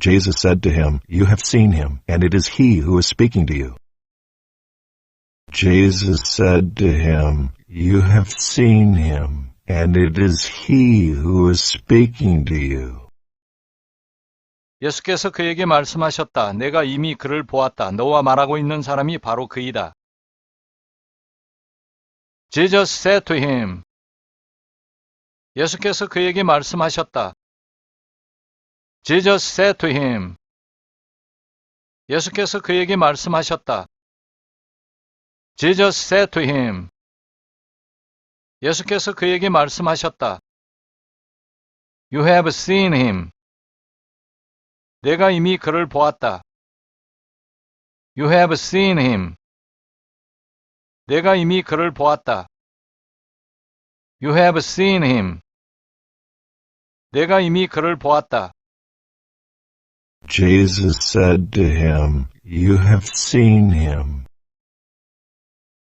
Jesus said to him, You have seen him, and it is he who is speaking to you. Jesus said to him, You have seen him, and it is he who is speaking to you. 예수께서 그에게 말씀하셨다. 내가 이미 그를 보았다. 너와 말하고 있는 사람이 바로 그이다. Jesus said to him. 예수께서 그에게 말씀하셨다. Jesus said to him. 예수께서 그에게 말씀하셨다. Jesus said to him. 예수께서 그에게 말씀하셨다. You have seen him. 내가 이미 그를 보았다. You have seen him. 내가 이미 그를 보았다. You have seen him. 내가 이미 그를 보았다. Jesus said to him, You have seen him.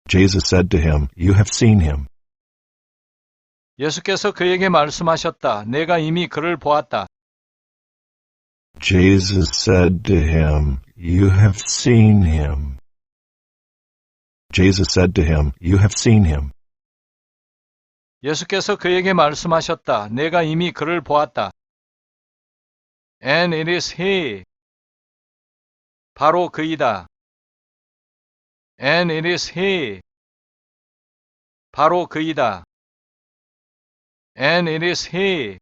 Jesus said to him, You have seen him. 예수께서 그에게 말씀하셨다. 내가 이미 그를 보았다. Jesus said to him, You have seen him. Jesus said to him, You have seen him. 예수께서 그에게 말씀하셨다. 내가 이미 그를 보았다. And it is he. 바로 그이다. And it is he. 바로 그이다. And it is he.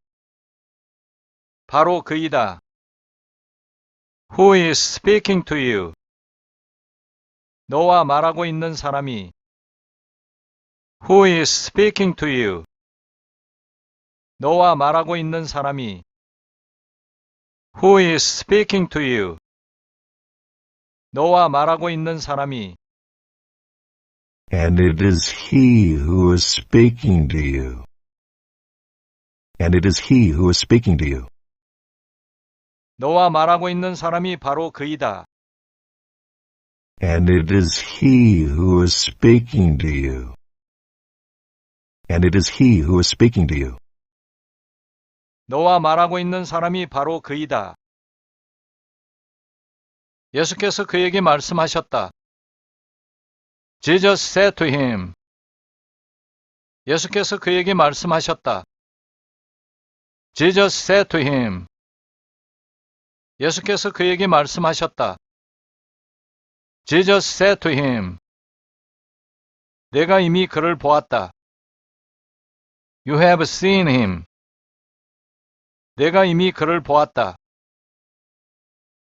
바로 그이다. Who is speaking to you? 너와 말하고 있는 사람이 Who is speaking to you? 너와 말하고 있는 사람이 Who is speaking to you? 너와 말하고 있는 사람이 And it is he who is speaking to you. And it is he who is speaking to you. 너와 말하고 있는 사람이 바로 그이다. And it is he who is speaking to you. And it is he who is speaking to you. 너와 말하고 있는 사람이 바로 그이다. 예수께서 그에게 말씀하셨다. Jesus said to him. 예수께서 그에게 말씀하셨다. Jesus said to him. 예수께서 그에게 말씀하셨다. Jesus said to him. 내가 이미 그를 보았다. You have seen him. 내가 이미 그를 보았다.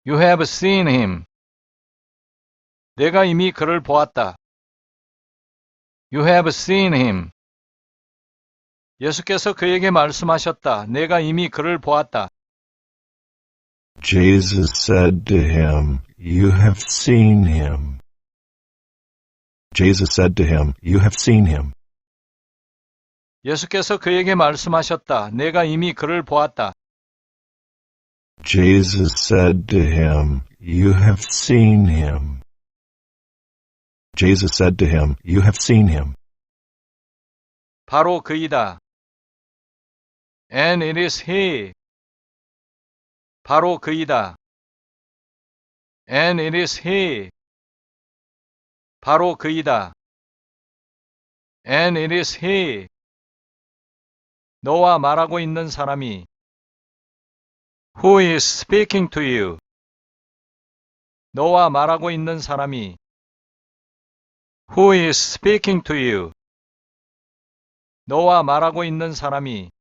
You have seen him. 내가 이미 그를 보았다. You have seen him. 예수께서 그에게 말씀하셨다. 내가 이미 그를 보았다. Jesus said to him, You have seen him. Jesus said to him, You have seen him. 예수께서 그에게 말씀하셨다. 내가 이미 그를 보았다. Jesus said to him, You have seen him. Jesus said to him, You have seen him. 바로 그이다. And it is he. 바로 그이다. And it is he. 바로 그이다. And it is he. 너와 말하고 있는 사람이 Who is speaking to you? 너와 말하고 있는 사람이 Who is speaking to you? 너와 말하고 있는 사람이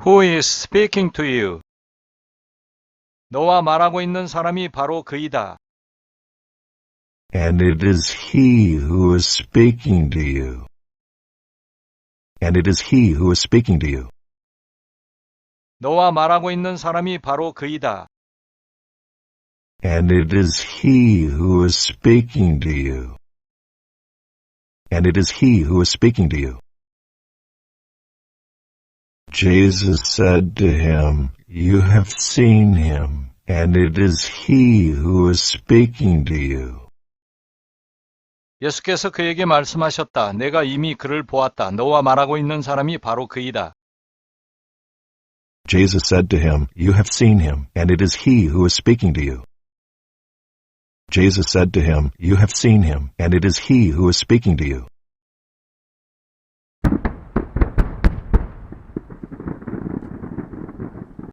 Who is speaking to you? 너와 말하고 있는 사람이 바로 그이다. And it is he who is speaking to you. And it is he who is speaking to you. 너와 말하고 있는 사람이 바로 그이다. And it is he who is speaking to you. And it is he who is speaking to you. Jesus said to him, You have seen him, and it is he who is speaking to you. 예수께서 그에게 말씀하셨다. 내가 이미 그를 보았다. 너와 말하고 있는 사람이 바로 그이다. Jesus said to him, You have seen him, and it is he who is speaking to you. Jesus said to him, You have seen him, and it is he who is speaking to you.